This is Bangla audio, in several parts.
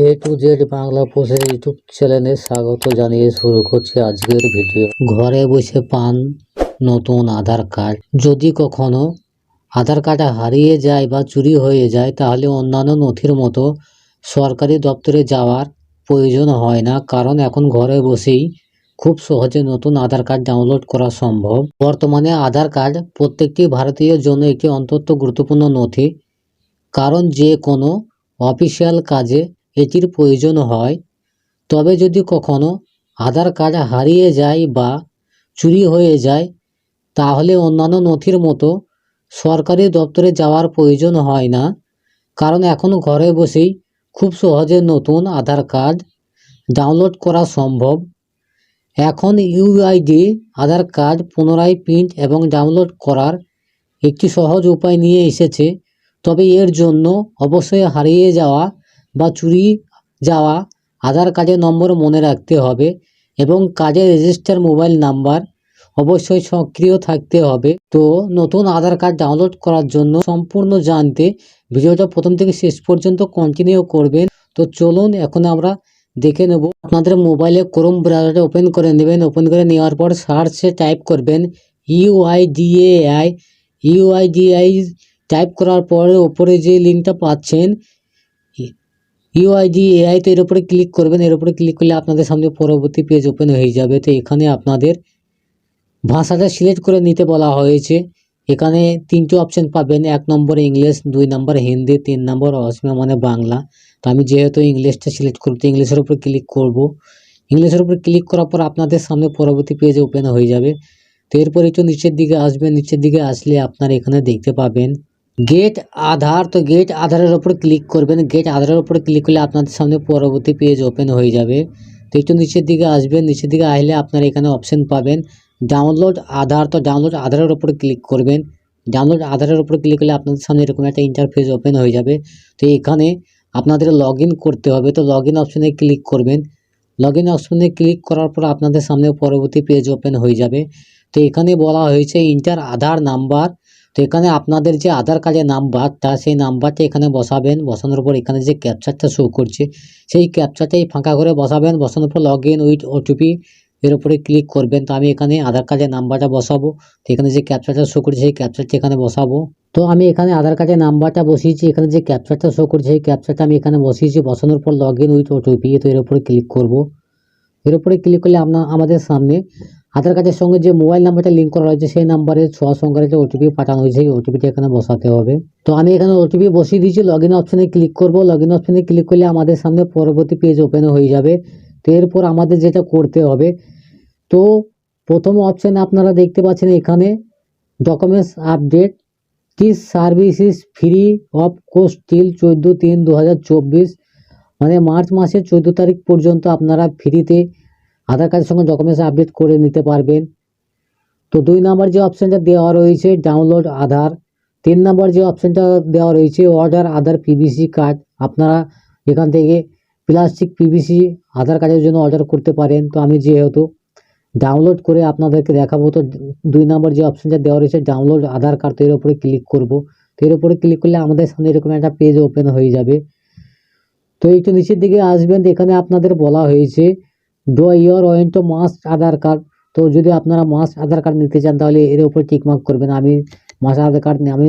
এ টু জেড বাংলা পোস্টের ইউটিউব চ্যানেলে স্বাগত জানিয়ে শুরু করছি আজকের ভিডিও। ঘরে বসে পান নতুন আধার কার্ড। যদি কখনো আধার কার্ড হারিয়ে যায় বা চুরি হয়ে যায়, তাহলে অন্যান্য নথির মতো সরকারি দপ্তরে যাওয়ার প্রয়োজন হয় না, কারণ এখন ঘরে বসেই খুব সহজে নতুন আধার কার্ড ডাউনলোড করা সম্ভব। বর্তমানে আধার কার্ড প্রত্যেকটি ভারতীয়ের জন্য একটি অত্যন্ত গুরুত্বপূর্ণ নথি, কারণ যে কোনো অফিসিয়াল কাজে এটির প্রয়োজন হয়। তবে যদি কখনো আধার কার্ড হারিয়ে যায় বা চুরি হয়ে যায়, তাহলে অন্যান্য নথির মতো সরকারি দপ্তরে যাওয়ার প্রয়োজন হয় না। কারণ এখন ঘরে বসেই খুব সহজে নতুন আধার কার্ড ডাউনলোড করা সম্ভব। এখন ইউআইডি আধার কার্ড পুনরায় প্রিন্ট এবং ডাউনলোড করার একটি সহজ উপায় নিয়ে এসেছে। তবে এর জন্য অবশ্যই হারিয়ে যাওয়া বা চুরি যাওয়া, আধার কার্ডের নম্বর মনে রাখতে হবে এবং কার্ডের রেজিস্টার মোবাইল নাম্বার অবশ্যই সক্রিয় থাকতে হবে। তো নতুন আধার কার্ড ডাউনলোড করার জন্য সম্পূর্ণ জানতে ভিডিওটা প্রথম থেকে শেষ পর্যন্ত কন্টিনিউ করবেন। তো চলুন এখন আমরা দেখে নেব। আপনাদের মোবাইলে ক্রোম ব্রাউজারটা ওপেন করে নেবেন। ওপেন করে নেওয়ার পর সার্চে টাইপ করবেন ইউআইডিএআই ইউআইডিআই টাইপ করার পরে ওপরে যে লিঙ্কটা পাচ্ছেন ইউআইডি এআই তো এর উপরে ক্লিক করবেন, এর উপরে ক্লিক করলে আপনাদের সামনে পরবর্তী পেজ ওপেন হয়ে যাবে। তো এখানে আপনাদের ভাষাটা সিলেক্ট করে নিতে বলা হয়েছে। এখানে তিনটে অপশন পাবেন, এক নম্বর ইংলিশ দুই নম্বর হিন্দি তিন নম্বর অসমিয়া মানে বাংলা। তো আমি যেহেতু ইংলিশটা সিলেক্ট করব তো ইংলিশের উপরে ক্লিক করব ইংলিশের উপরে ক্লিক করার পর আপনাদের সামনে পরবর্তী পেজ ওপেন হয়ে যাবে। তো এরপর একটু নিচের দিকে আসবেন, নিচের দিকে আসলে আপনারা এখানে দেখতে পাবেন গেট আধার তো গেট আধারের ওপর ক্লিক করবেন। গেট আধারের ওপর ক্লিক করলে আপনাদের সামনে পরবর্তী পেজ ওপেন হয়ে যাবে। তো একটু নিচের দিকে আসবেন। নিচের দিকে আসলে আপনারা এখানে অপশন পাবেন। ডাউনলোড আধার তো ডাউনলোড আধারের ওপর ক্লিক করবেন। ডাউনলোড আধারের ওপর ক্লিক করলে আপনাদের সামনে এরকম একটা ইন্টারফেস ওপেন হয়ে যাবে। তো এখানে আপনাদের লগ করতে হবে। তো লগ ইন অপশনে ক্লিক করবেন। লগ ইন অপশনে ক্লিক করার পর আপনাদের সামনে পরবর্তী পেজ ওপেন হয়ে যাবে। তো এখানে বলা হয়েছে ইন্টার আধার নাম্বার তো এখানে আপনাদের যে আধার কার্ডের নাম্বারটা সেই নাম্বারটা এখানে বসাবেন। বসানোর পর এখানে যে ক্যাপচারটা শো করছে, সেই ক্যাপচারটাই ফাঁকা করে বসাবেন। বসানোর পর লগ ইন উইথ ওটিপি এর উপরে ক্লিক করবেন। তো আমি এখানে আধার কার্ডের নাম্বারটা বসাবো। তো এখানে যে ক্যাপচারটা শো করছে, সেই ক্যাপচারটা এখানে বসাবো। তো আমি এখানে আধার কার্ডের নাম্বারটা বসিয়েছি। এখানে যে ক্যাপচারটা শো করছে, সেই ক্যাপচারটা আমি এখানে বসিয়েছি। বসানোর পর লগ ইন উইথ ওটিপি তো এর উপরে ক্লিক করব। এর উপরে ক্লিক করলে আপনার, আমাদের সামনে আধার কার্ডের সঙ্গে যে মোবাইল নাম্বারটা লিঙ্ক করা হয়েছে সেই নাম্বারে ছ সংখ্যার যে ওটিপি পাঠানো হয়েছে সেই ওটিপিটা এখানে বসাতে হবে। তো আমি এখানে ওটিপি বসিয়ে দিয়েছি লগ ইন অপশানে ক্লিক করব। লগ ইন অপশানে ক্লিক করলে আমাদের সামনে পরবর্তী পেজ ওপেন হয়ে যাবে। তো এরপর আমাদের যেটা করতে হবে, তো প্রথম অপশানে আপনারা দেখতে পাচ্ছেন এখানে documents update this service is free of cost till চোদ্দ তিন দু মানে মার্চ মাসের চোদ্দ তারিখ পর্যন্ত আপনারা ফ্রিতে আধার কার্ডের সঙ্গে ডকুমেন্টস আপডেট করে নিতে পারবেন। তো দুই নম্বর যে অপশানটা দেওয়া রয়েছে ডাউনলোড আধার তিন নম্বর যে অপশানটা দেওয়া রয়েছে অর্ডার আধার পিভিসি কার্ড আপনারা এখান থেকে প্লাস্টিক পিভিসি আধার কার্ডের জন্য অর্ডার করতে পারেন। তো আমি যেহেতু ডাউনলোড করে আপনাদেরকে দেখাবো, তো দুই নম্বর যে অপশানটা দেওয়া রয়েছে ডাউনলোড আধার কার্ড তো এর উপরে ক্লিক করব। তো এর উপরে ক্লিক করলে আমাদের সামনে এরকম একটা পেজ ওপেন হয়ে যাবে। তো একটু নিচের দিকে আসবেন এখানে আপনাদের বলা হয়েছে do your to masked Aadhaar card. তো যদি আপনারা মাস্ট আধার কার্ড নিতে চান, তাহলে এর উপরে টিকমার্ক করবেন। আমি মাস্ট আধার কার্ড আমি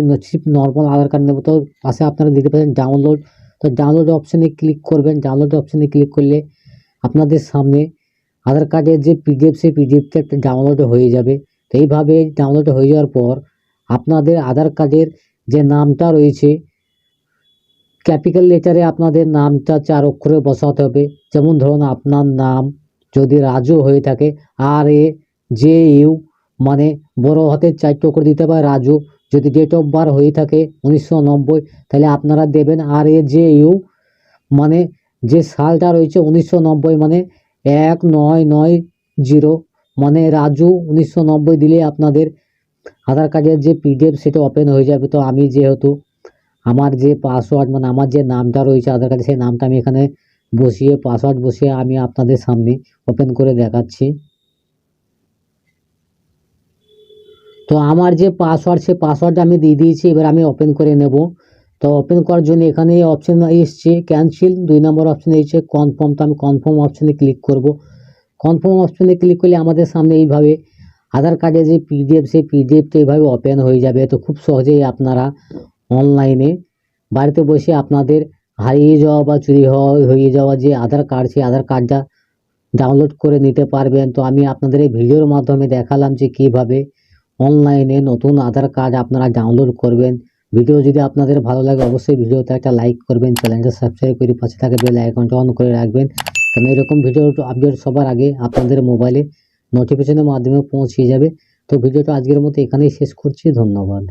নর্মাল আধার কার্ড নেব। তো পাশে আপনারা দিতে পারেন ডাউনলোড। তো ডাউনলোড অপশানে ক্লিক করবেন। ডাউনলোড অপশানে ক্লিক করলে আপনাদের সামনে আধার কার্ডের যে পিডিএফ, সেই পিডিএফটা একটা ডাউনলোড হয়ে যাবে। তো এইভাবে ডাউনলোড হয়ে যাওয়ার পর আপনাদের আধার কার্ডের যে নামটা রয়েছে, ক্যাপিটাল লেটারে আপনাদের নামটা চার অক্ষরে বসাতে হবে। যেমন ধরুন, আপনার নাম যদি রাজু হয়ে থাকে, আর এ জে ইউ মানে বড় হাতের চারটে অক্ষর দিতে পারে রাজু, যদি ডেট অফ বার্থ হয়ে থাকে উনিশশো নব্বই, তাহলে আপনারা দেবেন আর এ জে ইউ মানে যে সালটা রয়েছে উনিশশো নব্বই মানে এক নয় নয় জিরো মানে রাজু উনিশশো নব্বই দিলে আপনাদের আধার কার্ডের যে পিডিএফ সেটা ওপেন হয়ে যাবে। তো আমি যেহেতু আমার যে পাসওয়ার্ড মানে আমার যে নামটা রয়েছে আধার কার্ডে, সেই নামটা আমি এখানে বসিয়ে পাসওয়ার্ড বসিয়ে আমি আপনাদের সামনে ওপেন করে দেখাচ্ছি। তো আমার যে পাসওয়ার্ড সে পাসওয়ার্ডটা আমি দিয়ে দিয়েছি, এবার আমি ওপেন করে নেব। তো ওপেন করার জন্য এখানে অপশান এসছে ক্যান্সেল দুই নম্বর অপশান এসছে কনফার্ম তো আমি কনফার্ম অপশানে ক্লিক করব। কনফার্ম অপশানে ক্লিক করলে আমাদের সামনে এইভাবে আধার কার্ডের যে পিডিএফ সেই পিডিএফটা এইভাবে ওপেন হয়ে যাবে। তো খুব সহজেই আপনারা অনলাইনে বাড়িতে বসে আপনাদের হারিয়ে যাওয়া বা চুরি হওয়া হয়ে যাওয়া যে আধার কার্ড সেই আধার কার্ডটা ডাউনলোড করে নিতে পারবেন। তো আমি আপনাদের এই ভিডিওর মাধ্যমে দেখালাম যে কীভাবে অনলাইনে নতুন আধার কার্ড আপনারা ডাউনলোড করবেন। ভিডিও যদি আপনাদের ভালো লাগে, অবশ্যই ভিডিওতে একটা লাইক করবেন চ্যানেলটা সাবস্ক্রাইব করে পাশে থাকা বেল আইকনটা অন করে রাখবেন। কারণ এরকম ভিডিও আপডেট সবার আগে আপনাদের মোবাইলে নোটিফিকেশনের মাধ্যমে পৌঁছে যাবে। তো ভিডিওটা আজকের মতো এখানেই শেষ করছি। ধন্যবাদ।